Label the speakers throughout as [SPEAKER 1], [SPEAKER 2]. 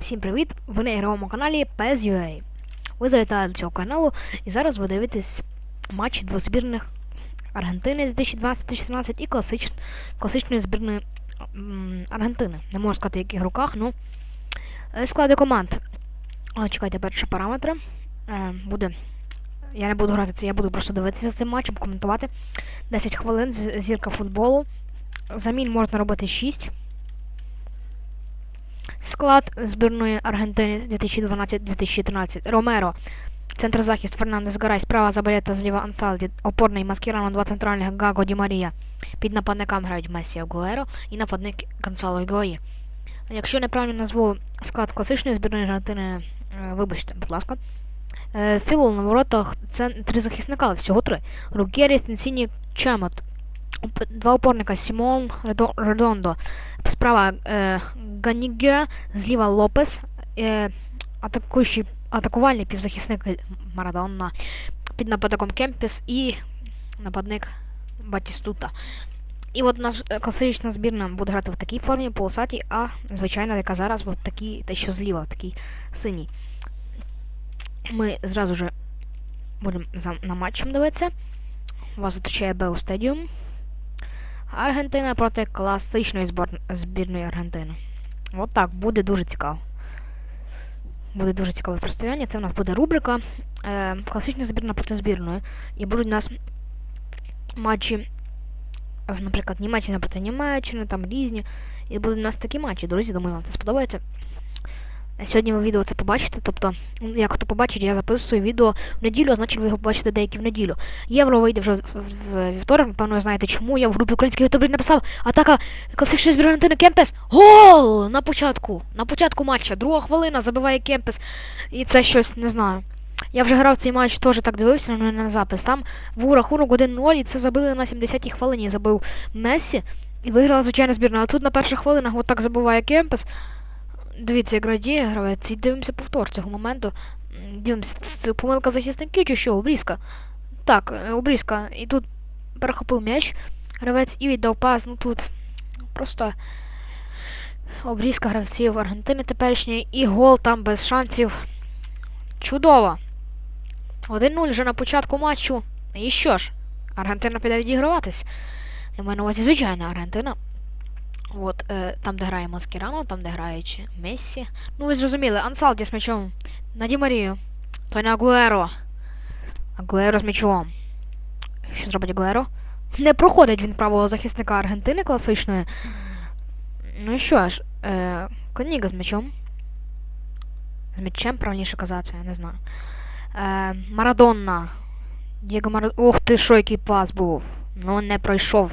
[SPEAKER 1] Всім привіт! Ви на ігровому каналі PES.UA. Ви завітали до цього каналу і зараз ви дивитесь матчі двозбірних Аргентини 2012-2014 і класич... класичної збірної Аргентини. Не можу сказати, в яких руках, ну е, склади команд. О, чекайте, перші параметри. Е, буде. Я не буду грати це, я буду просто дивитися цим матчем, коментувати. 10 хвилин, зірка футболу. Замін можна робити 6. Склад збірної Аргентини 2012-2013. Ромеро. Центр захист Фернандес Гарай, справа Забалета, зліва Ансалді, опорний Маскірано, два центральних Гаго Ді Марія. Під нападникам грають Месі Агуеро і нападник Гонсало Ігої. Якщо неправильно назву склад класичної збірної Аргентини, е, вибачте, будь ласка. Е, Філол на воротах це три захисника, всього три. Рукєрі, Стенсіні, Чемот. Два опорника Сімон Редо- Редондо. Справа е, Ганігер, зліва Лопес, е, атакуючий, атакувальний півзахисник Марадонна, під нападником Кемпіс і нападник Батістута. І от у нас е, класична збірна буде грати в такій формі, полосатій, а звичайна, яка зараз в такій, та що зліва, в такій синій. Ми зразу же будемо за, на матчем дивитися. Вас зустрічає Беу Стадіум. Аргентина проти класичної збірної Аргентини. От так, буде дуже цікаво. Буде дуже цікаве протистояння. Це в нас буде рубрика е, Класична збірна проти збірної. І будуть у нас матчі, е, наприклад, Німеччина проти Німеччини, там різні. І будуть у нас такі матчі. Друзі, думаю, вам це сподобається. Сьогодні ви відео це побачите, тобто, як хто побачить, я записую відео в неділю, а значить ви його побачите деякі в неділю. Євро вийде вже в, вівторок, напевно, ви знаєте чому. Я в групі українських ютуберів написав атака класичної збірної Аргентини Кемпес. Гол! На початку. На початку матча. Друга хвилина забиває Кемпес. І це щось не знаю. Я вже грав цей матч, теж так дивився на, на запис. Там був рахунок 1-0, і це забили на 70-й хвилині. Забив Мессі і виграла звичайна збірна. А тут на перших хвилинах отак забиває Кемпес. Дивіться, як радіє гравець, і дивимося повтор цього моменту. Дивимося, це помилка захисників чи що, обрізка. Так, е, обрізка. І тут перехопив м'яч гравець і віддав пас. Ну тут просто обрізка гравців Аргентини теперішньої і гол там без шансів. Чудово! 1-0 вже на початку матчу. І що ж, Аргентина піде відіграватись. Я маю на увазі звичайна Аргентина. От, е, там, де грає Маскірано, там, де грають Мессі. Ну, ви зрозуміли, Ансалді з м'ячом. На Ді Марію. То не Агуеро. Агуеро з м'ячом. Що зробить Агуеро? Не проходить він правого захисника Аргентини класичної. Ну що ж, е, Коніга з м'ячом. З м'ячем, правильніше казати, я не знаю. Е, Марадонна. Дієго. Ох ти, що який пас був. Ну, не пройшов,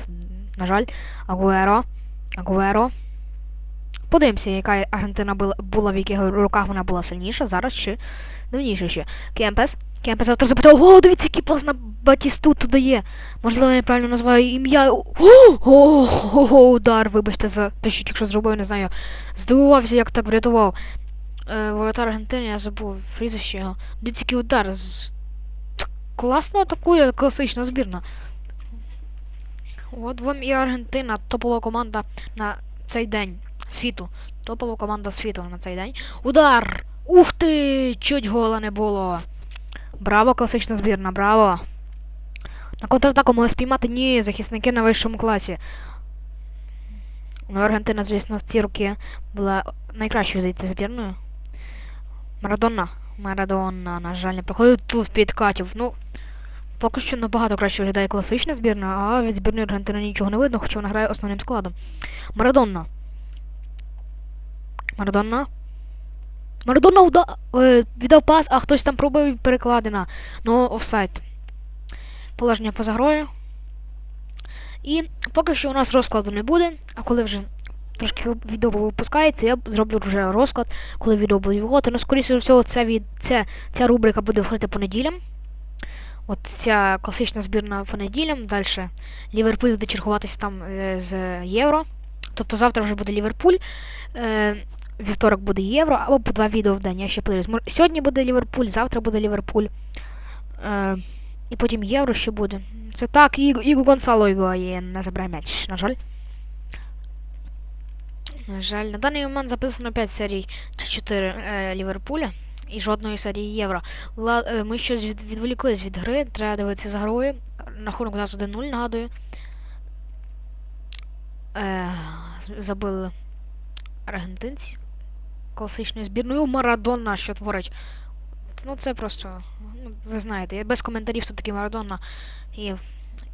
[SPEAKER 1] на жаль. Агуеро. Агуеро. Подивимося, яка Аргентина була, в яких руках вона була сильніша, зараз чи давніше ще. Кемпес. Кемпес автор запитав, о, дивіться, який пас на Батістуту дає. Можливо, я неправильно називаю ім'я. О, удар, вибачте за те, що тільки що зробив, не знаю. Здивувався, як так врятував. Е, воротар Аргентини, я забув прізвище його. Дивіться, який удар. Класно атакує класична збірна. От вам і Аргентина, топова команда на цей день світу. Топова команда світу на цей день. Удар! Ух ти! Чуть гола не було. Браво, класична збірна, браво! На контратаку могли спіймати ні, захисники на вищому класі. Ну, Аргентина, звісно, в ці роки була найкращою зайти збірною. Марадонна. Марадонна, на жаль, не проходить тут підкатів. Ну, поки що набагато краще виглядає класична збірна, а від збірної Аргентини нічого не видно, хоча вона грає основним складом. Марадонна. Марадонна. Марадонна уда... е, віддав пас, а хтось там пробив перекладина. Ну, офсайд. Положення поза грою. І поки що у нас розкладу не буде, а коли вже трошки відео випускається, я зроблю вже розклад, коли відео буде виходити. Ну, скоріше всього, ця, від... ця, ця рубрика буде виходити по неділям. От ця класична збірна по неділям. Далі Ліверпуль буде чергуватися там е, з Євро. Тобто завтра вже буде Ліверпуль. Е, вівторок буде Євро, або по два відео в день. Я ще подивлюсь. Сьогодні буде Ліверпуль, завтра буде Ліверпуль. Е, і потім Євро ще буде. Це так, Іго, Іго Гонсало Іго є, не забирає м'яч, на жаль. На жаль, на даний момент записано 5 серій чи 4 е, Ліверпуля і жодної серії Євро. Ла, е, ми щось від, відволіклись від гри, треба дивитися за грою. Рахунок у нас 1-0, нагадую. Е, забили аргентинці класичною збірною. Марадона, що творить. Ну це просто, ну, ви знаєте, я без коментарів, хто такий Марадона. І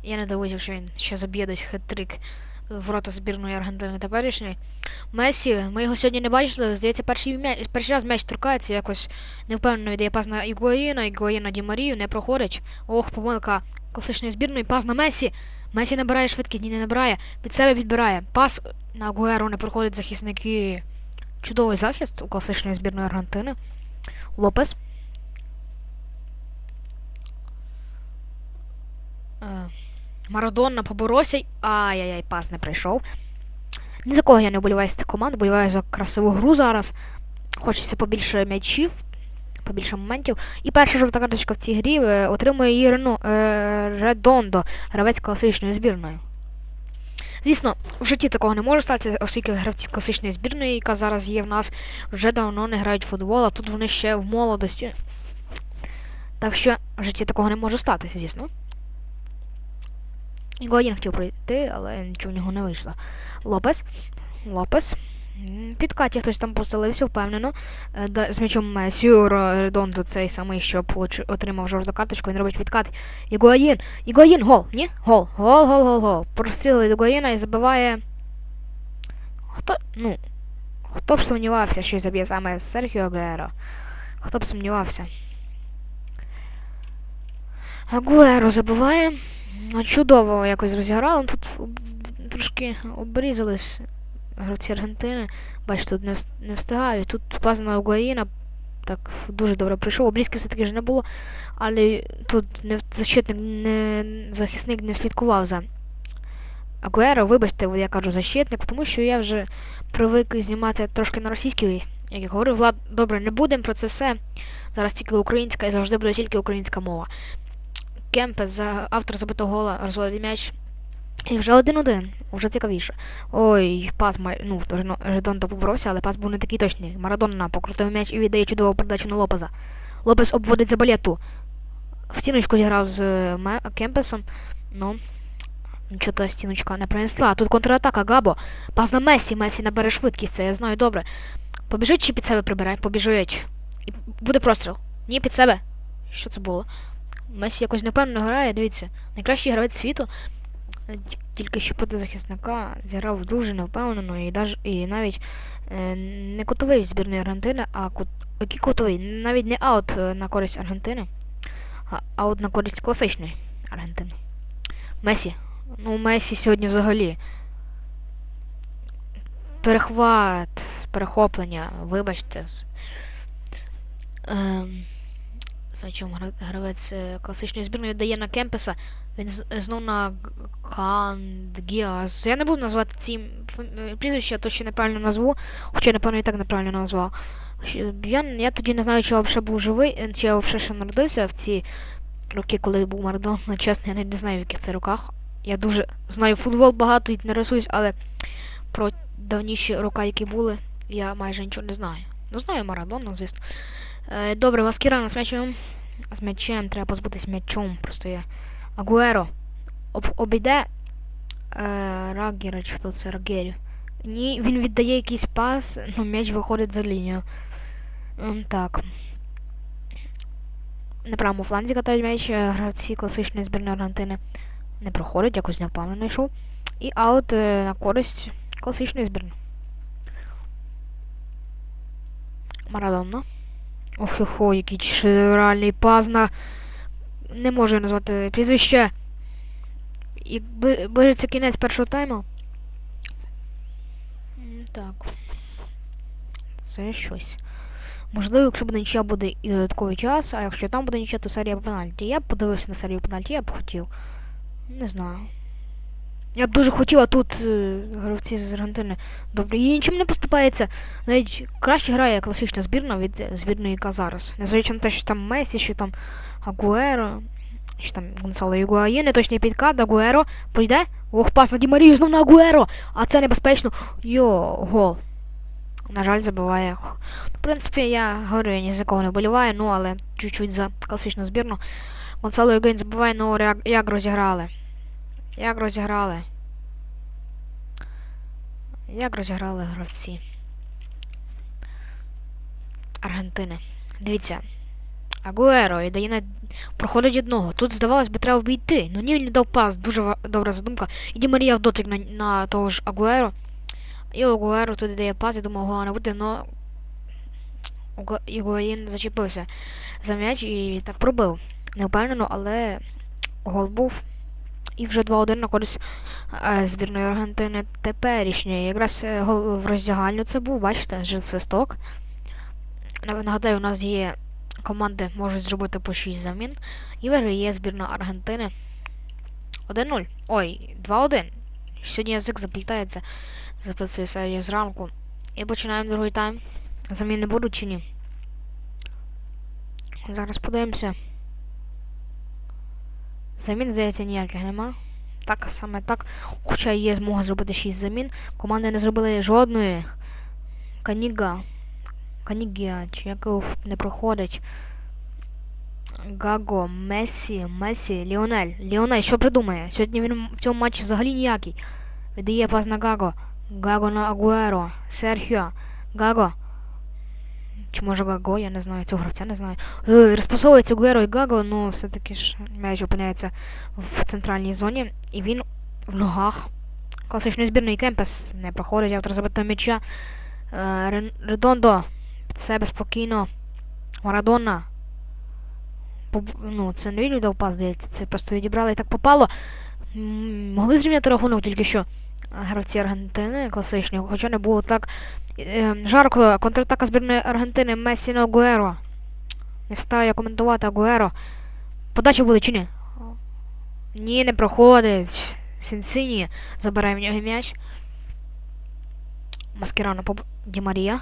[SPEAKER 1] я не дивуюсь, якщо він ще заб'є десь хет-трик в ворота збірної Аргентини теперішньої. Месі, ми його сьогодні не бачили. Здається, перший, м'я... перший раз м'яч торкається, якось невпевнено віддає пас на Ігуаїна, Ігуаїна Ді Марію, не проходить. Ох, помилка класичної збірної, пас на Месі. Месі набирає швидкість, ні, не набирає. Під себе підбирає. Пас на Агуеро не проходить захисники. Чудовий захист у класичної збірної Аргентини. Лопес. Е, Марадонна поборовся. Ай-яй-яй, пас не прийшов. Ні за кого я не вболіваю з цих команд, вболіваю за красиву гру зараз. Хочеться побільше м'ячів, побільше моментів. І перша жовта карточка в цій грі е, отримує її Рено, е, Редондо, гравець класичної збірної. Звісно, в житті такого не може статися, оскільки гравці класичної збірної, яка зараз є в нас, вже давно не грають в футбол, а тут вони ще в молодості. Так що в житті такого не може статися, звісно. Годін хотів пройти, але нічого в нього не вийшло. Лопес. Лопес. М, Під Каті хтось там поселився, впевнено. Е, З м'ячом Месіо Редондо, цей самий, що отримав жовту карточку, він робить відкат. Ігуаїн! Ігуаїн! Гол! Ні? Гол! Гол, гол, гол, гол. Прострілили Ігуаїна і забиває. Хто. Ну. Хто б сумнівався, що заб'є саме Серхіо Агуеро? Хто б сумнівався? Агуеро забиває. Ну, Чудово якось розіграли. Тут трошки обрізались гравці Аргентини. Бачите, тут не, не встигають. Тут пас на так дуже добре прийшов. Обрізки все-таки ж не було, але тут не, защитник, не, захисник не вслідкував за Агуеро. Вибачте, я кажу защитник, тому що я вже привик знімати трошки на російській, як я говорив, Влад, добре, не будемо про це все. Зараз тільки українська і завжди буде тільки українська мова. Кемпе, за автор забитого гола, розводить м'яч. І вже один-один, вже цікавіше. Ой, пас май... ну, Редондо поборовся, але пас був не такий точний. Марадонна покрутив м'яч і віддає чудову передачу на Лопеза. Лопес обводить за балету. В стіночку зіграв з Ме- Кемпесом. Ну, нічого та стіночка не принесла. Тут контратака Габо. Пас на Месі. Месі набере швидкість, це я знаю добре. Побіжить чи під себе прибирає? Побіжить. І буде простріл. Ні, під себе. Що це було? Месі якось непевно грає, дивіться. Найкращий гравець світу. Е, Тільки що проти захисника зіграв дуже невпевнено і, даж, і навіть е, не кутовий збірної Аргентини, а кут, який кутовий, навіть не аут е, на користь Аргентини, а аут на користь класичної Аргентини. Месі. Ну, Месі сьогодні взагалі. Перехват, перехоплення, вибачте. Ем, Зачем гравець е, класичної збірної віддає на Кемпеса. Він знов на Кандгіас. Я не буду назвати ці е, прізвища, то ще неправильно назву, хоча, напевно, і так неправильно назвав. Я, я тоді не знаю, чи я взагалі був живий, е, чи я взагалі ще народився в ці роки, коли був Марадон. Ну, чесно, я не знаю, в яких це роках. Я дуже знаю футбол багато і не рисуюсь, але про давніші роки, які були, я майже нічого не знаю. Ну, знаю Марадона, звісно. Е, добре, Маскірана з м'ячем. З м'ячем, треба позбутись м'ячом. Просто я. Агуеро. Об, обійде е, Рагіра, чи хто це Рагері. Ні, він віддає якийсь пас, ну м'яч виходить за лінію. Так. На правому фланзі катають м'яч е, гравці класичної збірної Аргентини. Не проходить, якось невпевнено йшов. І аут е, на користь класичної збірної. Марадонна. Ох, хо, який реальний пас на... Не можу назвати прізвище. І бли- ближиться кінець першого тайму. Так. Це щось. Можливо, якщо буде нічия, буде і додатковий час, а якщо там буде нічия, то серія пенальті. Я б подивився на серію пенальті, я б хотів. Не знаю. Я б дуже хотів, а тут е, гравці з Аргентини добре. І нічим не поступається. Навіть краще грає класична збірна від збірної, яка зараз. Незважаючи на те, що там Месі, що там Агуеро. Що там Гонсало Ігуаїн, неточний підкат, Агуеро пройде. Ох, пас на Ді Марію, знов на Агуеро! А це небезпечно. Йо, гол. На жаль, забиває. В принципі, я говорю, я ні за кого не вболіваю, ну але чуть-чуть за класичну збірну. Гонсало Ігуаїн забиває, ну як розіграли. Як розіграли. Як розіграли гравці. Аргентини. Дивіться. Агуеро і дає на... проходить одного. Тут, здавалось би, треба обійти. Ну ні, він не дав пас. Дуже добра задумка. І Марія в дотик на, на того ж Агуеро. І Агуеро туди дає пас, я думав, гола не буде, но Ігуаїн зачепився за м'яч і так пробив. Не впевнено, але гол був. І вже 2-1 на користь е, збірної Аргентини теперішньої. Якраз е, гол в роздягальню це був, бачите, жил свисток. Нав- Нагадаю, у нас є команди можуть зробити по 6 замін. І виграє збірна Аргентини 1-0. Ой, 2-1. Сьогодні язик заплітається. Записую серію зранку. І починаємо другий тайм. Заміни будуть чи ні? Зараз подивимося. Замін, здається, ніяких нема. Так, саме так. Хоча є змога зробити 6 замін. Команди не зробили жодної. Каніга. Канігія, чи як його не проходить. Гаго, Месі, Месі, Ліонель. Ліонель, що придумає? Сьогодні він в цьому матчі взагалі ніякий. Віддає пас на Гаго. Гаго на Агуеро. Серхіо. Гаго. Чи може Гаго, я не знаю, цього гравця не знаю. Е, Розпасовується Агуеро і Гаго, ну все-таки ж м'яч опиняється в центральній зоні. І він в ногах. Класичної збірної Кемпес не проходить автор забитого м'яча. Е, Редондо під себе спокійно. Марадона. Ну, це не віддав пас, здається, це просто відібрали і так попало. Могли зрівняти рахунок тільки що гравці Аргентини класичні, хоча не було так е, жарко. Контратака збірної Аргентини Месі на Агуеро. Не встав я коментувати Агуеро. Подачі були чи ні? Ні, не проходить. Сінсині забирає в нього м'яч. Маскерано по Ді Марія.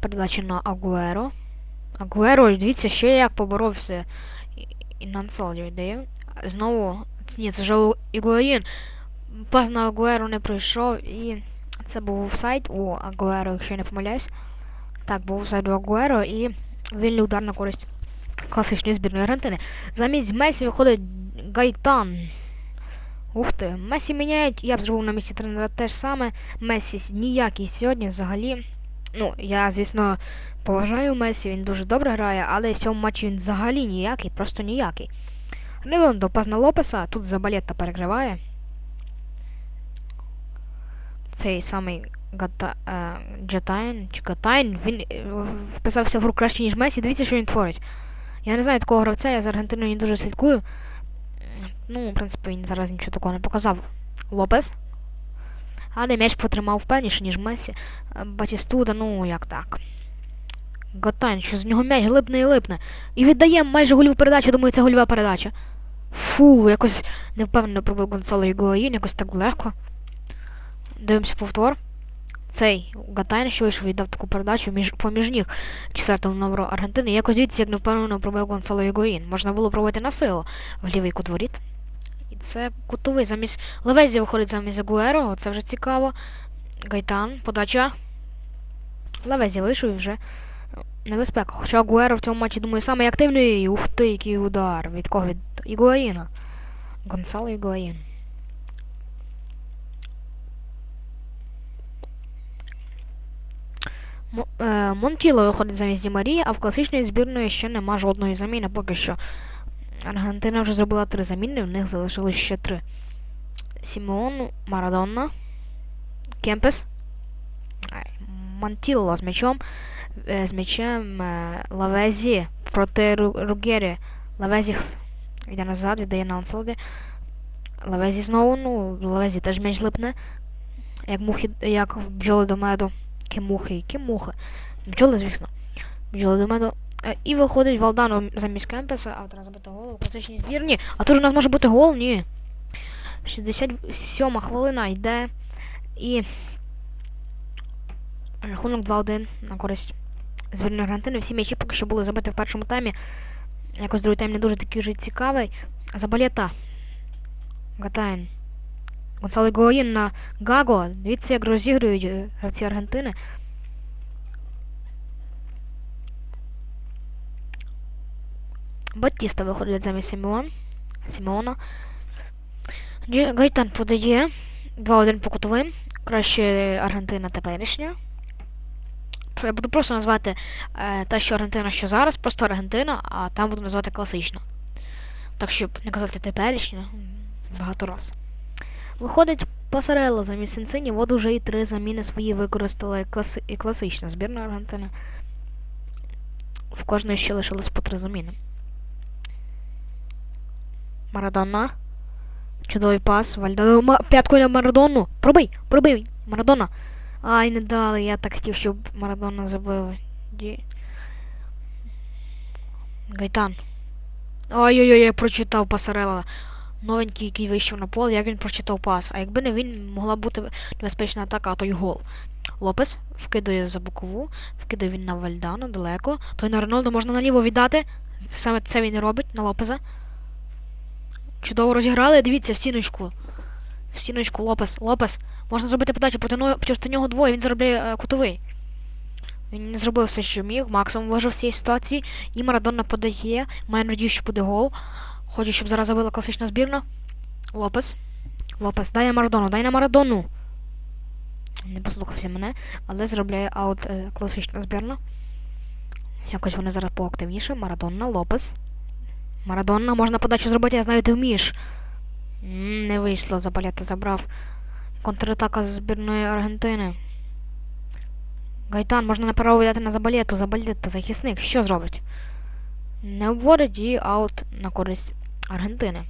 [SPEAKER 1] Передача на Агуеро. Агуеро, дивіться, ще як поборовся. І- І Нансол віддає. Знову. Ні, це вже Ігуаїн. Пас на Агуеро не пройшов і це був офсайд у Агуеро, якщо я не помиляюсь. Так, був офсайд у Агуеро і вільний удар на користь класичної збірної Аргентини. Замість Месі виходить Гайтан. Ух ти, Месі міняють, я б зробив на місці тренера те ж саме. Месі ніякий сьогодні взагалі. Ну, я, звісно, поважаю Месі, він дуже добре грає, але в цьому матчі він взагалі ніякий, просто ніякий. Релондо пас на Лопеса, тут Забалетта перекриває. Цей самий Гата, е, Джатайн чи Гатайн, він е, вписався в гру краще, ніж Месі. Дивіться, що він творить. Я не знаю такого гравця, я з Аргентиною не дуже слідкую. Ну, в принципі, він зараз нічого такого не показав. Лопес. Але м'яч потримав впевніше, ніж Месі. Е, Батістуда, ну як так. Готайн, що з нього м'яч глипне і липне. І віддає майже гольову передачу, думаю, це гольова передача. Фу, якось невпевнено пробив Гонсало Ігуаїн, якось так легко. Дивимося повтор. Цей Гатайн, що вийшов, віддав таку передачу між, поміж ніг четвертому номеру Аргентини. Якось дивіться, як невпевнено пробив Гонсало Ігуаїн. Можна було пробити на силу в лівий кут воріт. І це кутовий замість. Левезі виходить замість Агуеро, це вже цікаво. Гайтан, подача. Левезі вийшов і вже небезпека. Хоча Агуеро в цьому матчі, думаю, самий активний. Ух ти, який удар. Від кого? Від Ігуаїна. Гонсало Ігуаїн. Мо- е, Монтіло виходить замість Марії, а в класичної збірної ще нема жодної заміни поки що. Аргентина вже зробила три заміни, в них залишилось ще три. Сімеон, Марадонна, Кемпес, Монтіло з м'ячом, е, з м'ячем е, Лавезі проти Ругері. Лавезі йде назад, віддає на Анселді. Лавезі знову, ну, Лавезі теж м'яч липне. Як мухи, як бджоли до меду. Які мухи, які мухи. Бджоли, звісно. Бджоли до меду. Е, І виходить Валдану замість Кемпеса, автора забитого голу в класичній збірні. А тут у нас може бути гол? Ні. 67 хвилина йде. І рахунок 2-1 на користь збірної Аргентини. Всі м'ячі поки що були забиті в першому таймі. Якось другий тайм не дуже такий вже цікавий. Забалета. Гатайн. Гонсало Гуаїн на Гаго. Дивіться, як розігрують е, гравці Аргентини. Батіста виходить замість Сімеон. Сімеона. Гайтан подає. 2-1 по кутовим. Краще Аргентина теперішня. Я буду просто назвати е, та, що Аргентина, що зараз, просто Аргентина, а там буду назвати класично. Так, щоб не казати теперішня багато раз. Виходить Пасарелла замість Сенцині, от уже і три заміни свої використала класи... і класична збірна Аргентини. В кожної ще лишилось по три заміни. Марадона. Чудовий пас. Вальдо. П'яткою на Марадону. Пробий! Пробий! Марадона. Ай, не дали. Я так хотів, щоб Марадона забив. Ді... Гайтан. Ой-ой-ой, я прочитав Пасарела. Новенький, який вийшов на поле, як він прочитав пас. А якби не він, могла бути небезпечна атака, а то й гол. Лопес вкидає за бокову, вкидає він на Вальдану далеко. Той на Рональдо можна наліво віддати. Саме це він і робить на Лопеза. Чудово розіграли, дивіться, в стіночку. В стіночку Лопес. Лопес. Можна зробити подачу проти, проти нього двоє, він заробляє е, кутовий. Він не зробив все, що міг. Максимум вижив з цієї ситуації. І Марадона подає. Має надію, що буде гол. Хочу, щоб зараз забила класична збірна. Лопес. Лопес, дай на Марадону, дай на Марадону. Не послухався мене, але зробляє аут е, класична збірна. Якось вони зараз поактивніше. Марадона, Лопес. Марадона, можна подачу зробити, я знаю, ти вмієш. Не вийшло, Забалета забрав. Контратака збірної Аргентини. Гайтан, можна направо видати на Забалету. Забалета, захисник. Що зробить? Не обводить і аут на користь Аргентини.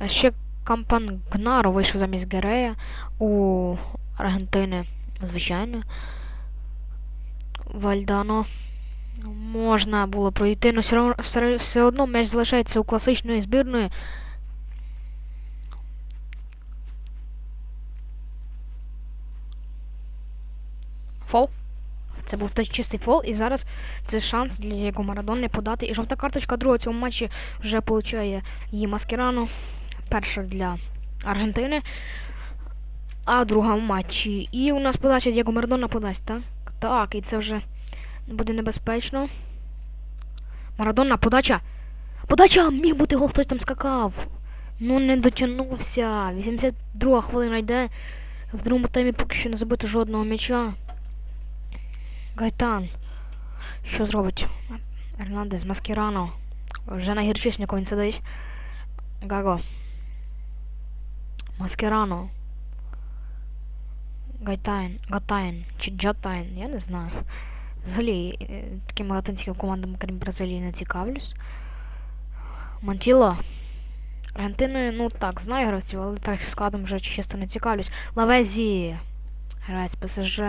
[SPEAKER 1] Е, Ще Кампан Гнаро вийшов замість Герея у Аргентини, звичайно. Вальдано можна було пройти, але все, все, одно м'яч залишається у класичної збірної. Фол. Це був той чистий фол, і зараз це шанс для Дієго Марадони подати. І жовта карточка друга в цьому матчі вже получає її Маскерану. Перша для Аргентини. А друга в матчі. І у нас подача Дієго Марадона подасть, так? Так, і це вже буде небезпечно. Марадона, подача. Подача! Міг бути гол, хтось там скакав. Ну не дотягнувся. 82 хвилина йде. В другому таймі поки що не забито жодного м'яча. Гайтан. Що зробить? Ернандес, Маскірано. Вже на гірчиснику він сидить. Гаго. Маскірано. Гайтайн. Гатайн. Чи Джатайн, я не знаю. Взагалі, е, такими латинськими командами, крім Бразилії, не цікавлюсь. Монтіло. Аргентиною, ну так, знаю гравців, але так складом вже чисто не цікавлюсь. Лавезі. Гравець ПСЖ.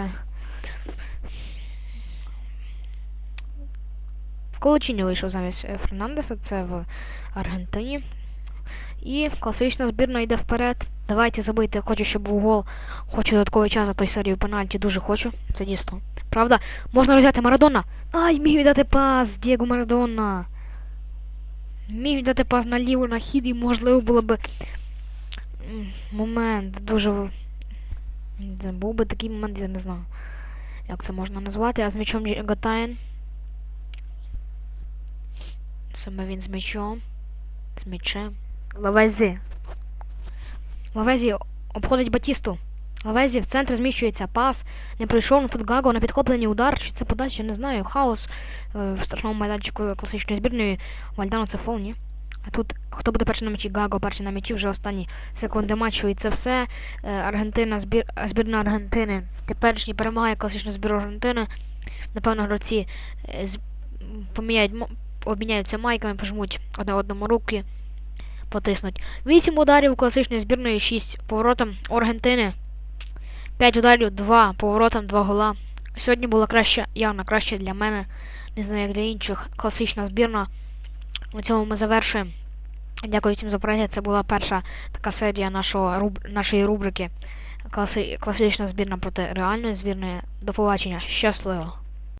[SPEAKER 1] В Колочині вийшов замість е, Фернандеса, це в Аргентині. І класична збірна йде вперед. Давайте забийте, хочу, щоб був гол. Хочу додатковий час за той серію пенальті, дуже хочу. Це дійсно. Правда? Можна взяти Марадона. Ай, міг віддати пас, Дієго Марадона. Міг віддати пас наліво на хід і можливо було би момент дуже. Був би такий момент, я не знаю. Як це можна назвати? А з м'ячом Джі- Гатайн. Саме він з м'ячом. З м'ячем. Лавезі. Лавезі обходить Батісту. Лавезі в центр зміщується пас. Не прийшов, ну тут Гаго на підхопленні удар, чи це подача, не знаю. Хаос е, в страшному майданчику класичної збірної. Вальдану це фол, ні? А тут хто буде перший на м'ячі? Гаго перший на м'ячі вже останні секунди матчу. І це все. Е, Аргентина, збір, збірна Аргентини. Теперішній перемагає класичну збірну Аргентини. Напевно, гравці е, з- поміняють, обміняються майками, пожмуть одне одному руки, потиснуть. 8 ударів класичної збірної, 6 поворотом Аргентини. 5 ударів, 2 поворотом, 2 гола. Сьогодні була краща, явно краще для мене, не знаю, як для інших. Класична збірна. На цьому ми завершуємо. Дякую всім за перегляд. Це була перша така серія нашого, руб, нашої рубрики Класи, Класична збірна проти реальної збірної. До побачення. Щасливо!